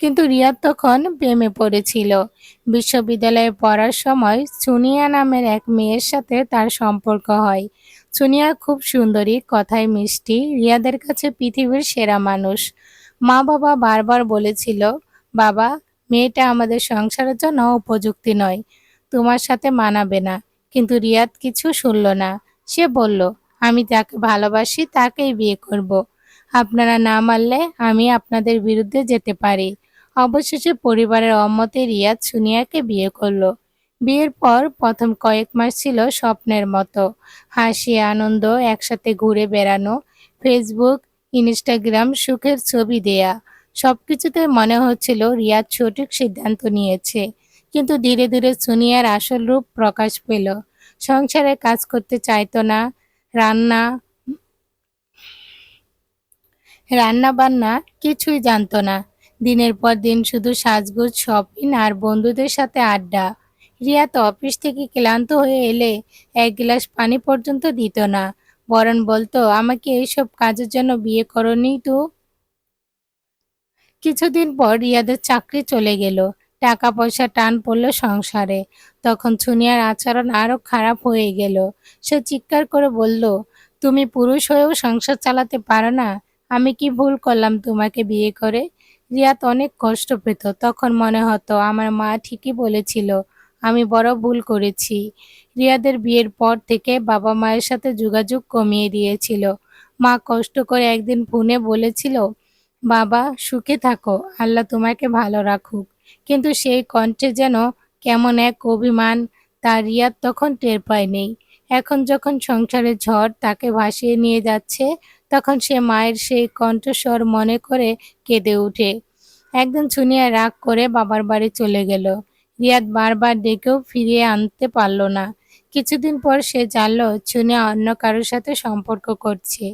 কিন্তু রিয়াদ তখন প্রেমে পড়েছিল। বিশ্ববিদ্যালয়ে পড়ার সময় সুনিয়া নামের এক মেয়ের সাথে তার সম্পর্ক হয়। সুনিয়া খুব সুন্দরী, কথায় মিষ্টি, রিয়াদের কাছে পৃথিবীর সেরা মানুষ। মা বাবা বারবার বলেছিল, বাবা, মেয়েটা আমাদের সংসারের জন্য উপযুক্তি নয়, তোমার সাথে মানাবে না। কিন্তু রিয়াদ কিছু শুনল না। সে বলল, আমি যাকে ভালোবাসি তাকেই বিয়ে করব। আপনারা না মানলে আমি আপনাদের বিরুদ্ধে যেতে পারি। অবশেষে পরিবারের অমতে রিয়াদ সুনিয়াকে বিয়ে করল। বিয়ের পর প্রথম কয়েক মাস ছিল স্বপ্নের মতো। হাসি, আনন্দ একসাথে ঘুরে বেড়ানো, ফেসবুক, ইনস্টাগ্রাম সুখের ছবি দেয়া, সবকিছুতে মনে হচ্ছিল রিয়াদ সঠিক সিদ্ধান্ত নিয়েছে। কিন্তু ধীরে ধীরে সুনিয়ার আসল রূপ প্রকাশ পেল। সংসারে কাজ করতে চাইতো না, রান্না রান্না বান্না কিছুই জানতো না। দিনের পর দিন শুধু সাজগোজ শপিং আর বন্ধুদের সাথে আড্ডা। রিয়া তো অফিস থেকে ক্লান্ত হয়ে এলে এক গ্লাস পানি পর্যন্ত দিত না। বরং বলতো, আমাকে এইসব কাজের জন্য বিয়ে করনি তো? কিছুদিন পর রিয়াদের চাকরি চলে গেল। টাকা পয়সা টান পড়ল সংসারে। তখন সুনিয়ার আচরণ আরও খারাপ হয়ে গেল। সে চিৎকার করে বলল, তুমি পুরুষ হয়েও সংসার চালাতে পারো না। আমি কি ভুল করলাম তোমাকে বিয়ে করে? রিয়াত অনেক কষ্ট পেত। তখন মনে হতো, আমার মা ঠিকই বলেছিল, আমি বড় ভুল করেছি। রিয়াদের বিয়ের পর থেকে বাবা মায়ের সাথে যোগাযোগ কমিয়ে দিয়েছিল। মা কষ্ট করে একদিন ফোনে বলেছিল, বাবা, সুখে থাকো, আল্লাহ তোমাকে ভালো রাখুক। কিন্তু সেই কণ্ঠে যেন কেমন এক অভিমান তার রিয়াদ তখন টের পায়নি। এখন যখন সংসারের ঝড় তাকে ভাসিয়ে নিয়ে যাচ্ছে তখন সে মায়ের সেই কণ্ঠস্বর মনে করে কেঁদে উঠে। একদিন সুনিয়া রাগ করে বাবার বাড়ি চলে গেল। রিয়াদ বারবার ডেকেও ফিরিয়ে আনতে পারল না। কিছুদিন পর সে জানল সুনিয়া অন্য কারোর সাথে সম্পর্ক করছে।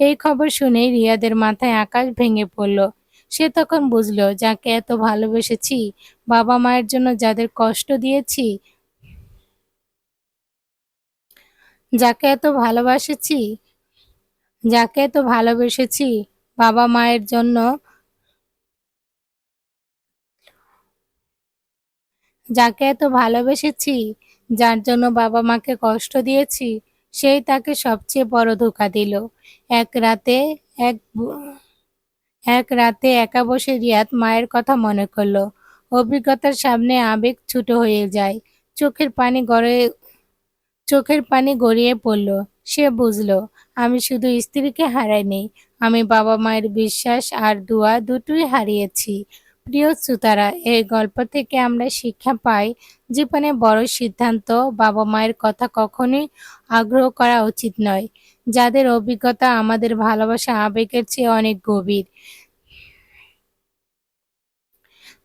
এই খবর শুনে রিয়াদের মাথায় আকাশ ভেঙে পড়ল। সে তখন বুঝল, যাকে এত ভালোবেসেছি, বাবা মায়ের জন্য যাদের কষ্ট দিয়েছি, যাকে এত ভালোবাসেছি যাকে এত ভালোবেসেছি বাবা মায়ের জন্য। যাকে এত ভালোবেসেছি, যার জন্য বাবা মাকে কষ্ট দিয়েছি, সেই তাকে সবচেয়ে বড় ধোকা দিল। এক রাতে এক এক রাতে একা বসে রিয়াদ মায়ের কথা মনে করল। অভিজ্ঞতার সামনে আবেগ ছুটো হয়ে যায়। চোখের পানি গড়ে চোখের পানি গড়িয়ে পড়ল। সে বুঝল, আমি শুধু স্ত্রীকে হারাইনি, আমি বাবা মায়ের বিশ্বাস আর দোয়া দুটোই হারিয়েছি। প্রিয় শ্রোতারা, এই গল্প থেকে আমরা শিক্ষা পাই, জীবনে বড় সিদ্ধান্ত বাবা মায়ের কথা কখনোই আগ্রহ করা উচিত নয়। যাদের অভিজ্ঞতা আমাদের ভালোবাসা, আবেগের চেয়ে অনেক গভীর।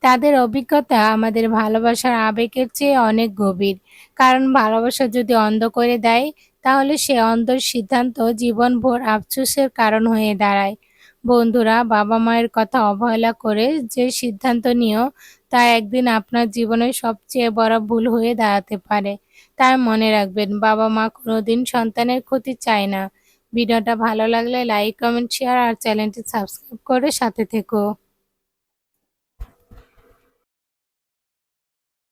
তাদের অভিজ্ঞতা আমাদের ভালোবাসার আবেগের চেয়ে অনেক গভীর। কারণ ভালোবাসা যদি অন্ধ করে দেয়, তাহলে সে অন্ধর সিদ্ধান্ত জীবনভর আফসোসের কারণ হয়ে দাঁড়ায়। বন্ধুরা, বাবা মায়ের কথা অবহেলা করে যে সিদ্ধান্ত নিও, তা একদিন আপনার জীবনের সবচেয়ে বড় ভুল হয়ে দাঁড়াতে পারে। তাই মনে রাখবেন, বাবা মা কোনোদিন সন্তানের ক্ষতি চায় না। ভিডিওটা ভালো লাগলে লাইক, কমেন্ট, শেয়ার আর চ্যানেলটি সাবস্ক্রাইব করে সাথে থেকো।